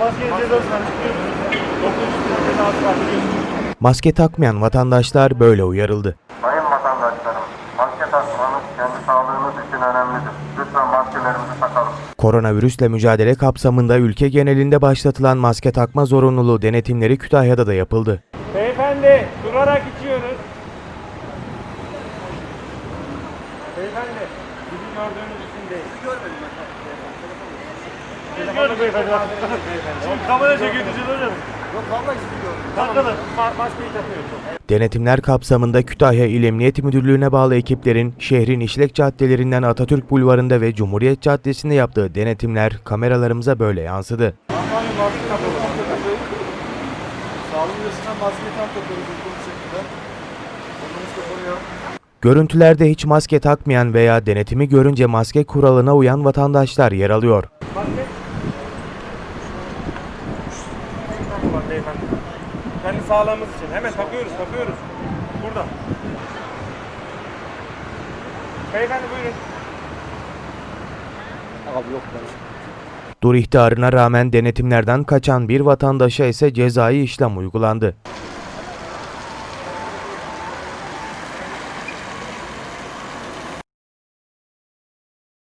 Maskenin cezası var. 900 lira cezası var biliyorsunuz. Maske takmayan vatandaşlar böyle uyarıldı. Sayın vatandaşlarım, maske takmanız kendi sağlığınız için önemlidir. Lütfen maskelerimizi takalım. Koronavirüsle mücadele kapsamında ülke genelinde başlatılan maske takma zorunluluğu denetimleri Kütahya'da da yapıldı. Beyefendi durarak içiyoruz. Beyefendi bizi gördüğünüz için değil. Görmedim ben. Biz beyefendi. Şimdi kamera çekiyor hocam. Denetimler kapsamında Kütahya İl Emniyet Müdürlüğü'ne bağlı ekiplerin şehrin işlek caddelerinden Atatürk Bulvarı'nda ve Cumhuriyet Caddesi'nde yaptığı denetimler kameralarımıza böyle yansıdı. Görüntülerde hiç maske takmayan veya denetimi görünce maske kuralına uyan vatandaşlar yer alıyor. Maske. Tamam beyefendi. Kendi sağlığımız için. Hemen takıyoruz, takıyoruz. Burada. Beyefendi buyurun. Dur ihtarına rağmen denetimlerden kaçan bir vatandaşa ise cezai işlem uygulandı.